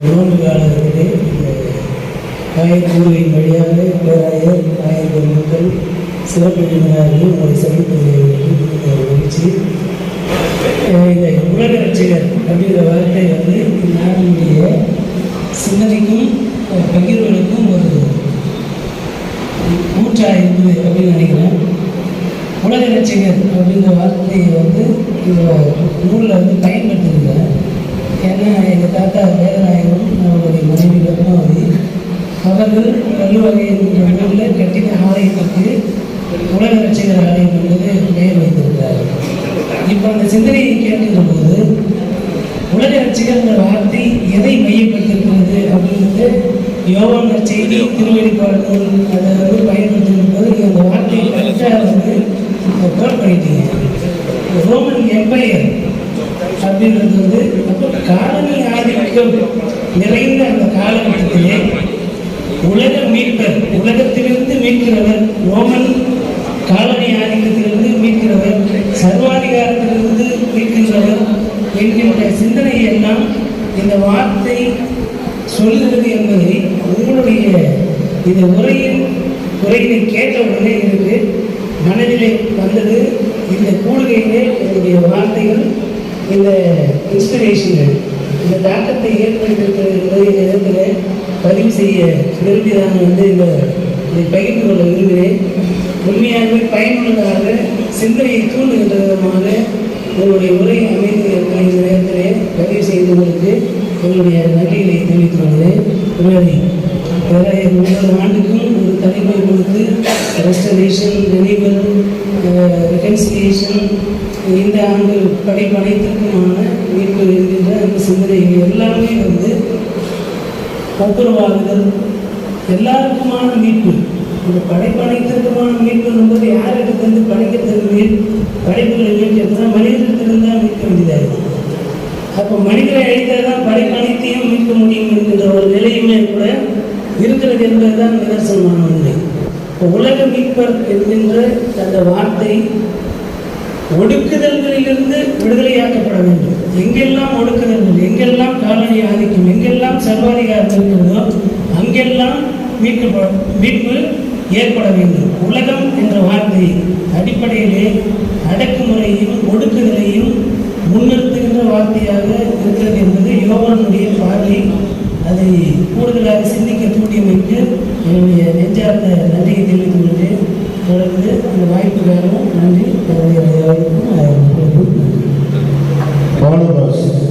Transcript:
நோன்பு காலத்திலே இந்த வழியாக பேராயர் ஆயர் பெருமக்கள் சிறப்பு விருந்தினர்கள் உங்களை சந்திப்பது மகிழ்ச்சி இந்த உலக ரட்சகர் அப்படிங்கிற வார்த்தை வந்து நாட்டினுடைய சிந்தனைக்கும் பகிர்வுகளுக்கும் ஒரு ஊற்றா இருக்குது அப்படின்னு நினைக்கிறேன். உலக ரட்சகர் அப்படிங்கிற வார்த்தையை வந்து இந்த நூலில் வந்து பயன்படுத்திருக்கேன் அவர்கள் வள்ளுவகை என்ற நூலில் கட்டின ஆலயத்திற்கு உலக ரட்சகர் ஆலயம் என்பது பெயர் வைத்திருக்கிறார். இப்போ அந்த சிந்தனையை கேட்கின்ற போது உலக ரட்சகர்ன்ற வார்த்தை எதை மையப்படுத்திருக்கிறது அப்படின்றது யோவான் செய்தி திருவெளிப்பாடு அதை வந்து பயன்படுத்தும் போது நீங்க அந்த வார்த்தையை கரெக்டாக வந்து கோட் பண்ணிட்டீங்க. ரோமன் எம்பையர் அப்படின்றது வந்து காலனி ஆதிக்கம் நிறைந்த அந்த காலகட்டத்திலே உலக மீட்பர் உலகத்திலிருந்து மீட்கிறவர் ரோமன் காலனி ஆதிக்கத்திலிருந்து மீட்கிறவர் சர்வாதிகாரத்திலிருந்து மீட்கின்றவர். என்கின்ற சிந்தனை எல்லாம் இந்த வார்த்தை சொல்கிறது என்பதை உங்களுடைய இந்த உரையின் உரையினை கேட்ட உடனே எனக்கு மனதிலே வந்தது. இந்த கூடுகையிலே என்னுடைய வார்த்தைகள் இந்த இன்ஸ்பிரேஷன்கள் இந்த தாக்கத்தை ஏற்படுத்தியிருக்கிறது என்பதை நேரத்தில் பதிவு செய்ய விரும்பி நான் வந்து இந்த இதை பகிர்ந்து கொள்ள விரும்புகிறேன். உண்மையாகவே பயனுள்ளதாக சிந்தனையை தூண்டுகின்ற விதமாக உங்களுடைய உரை அமைந்து இருக்கிற இந்த நேரத்திலே பதிவு செய்தவர்களுக்கு உங்களுடைய நன்றிகளை தெரிவித்துக் கொள்கிறேன். ஒவ்வொரு ஆண்டுக்கும் ஒரு தலைமை கொடுத்து ரெஸ்டரேஷன் ரெனிவல் ரெகன்சிலியேஷன் இந்த ஆண்டு படைப்பு அனைத்திற்குமான மீட்பு என்கின்ற அந்த சிந்தனைகள் எல்லாமே வந்து ஒப்புரவாகுதல் எல்லாருக்குமான மீட்பு. இந்த படைப்பனைத்திற்குமான மீட்பு என்பது யாரிடத்திலிருந்து படைக்கிறதுக்கு மீட் படைப்புகளை மீட்கிறதுனா மனிதர்களிடத்திலிருந்து தான் மீட்க வேண்டியதாகும் அப்போ மனிதரை அழித்தால் தான் படைப்பனைத்தையும் மீட்க முடியும் என்கின்ற ஒரு நிலையுமே கூட இருக்கிறது என்பதுதான் நிதர்சனமான உண்மை இப்போ உலக மீட்பர் என்கின்ற அந்த வார்த்தை ஒடுக்குதல்களிலிருந்து விடுதலையாக்கப்பட வேண்டும். எங்கெல்லாம் ஒடுக்குதல்கள் எங்கெல்லாம் காலனி ஆதிக்கம் எங்கெல்லாம் சர்வாதிகாரம் இருக்கிறது மீட்கப்பட மீட்பு ஏற்பட வேண்டும் உலகம் என்ற வார்த்தை அடிப்படையிலே அடக்குமுறையும் ஒடுக்குதலையும் முன்னிறுத்துகின்ற வார்த்தையாக இருக்கிறது என்பது யோகனுடைய பார்வை. அதை கூடுதலாக சிந்திக்க தூண்டியமைக்கு என்னுடைய நெஞ்சார்ந்த நன்றியை தெரிவித்துக் கொண்டு தொடர்ந்து அந்த வாய்ப்புக்காகவும் நன்றி. அவர்களுக்கும்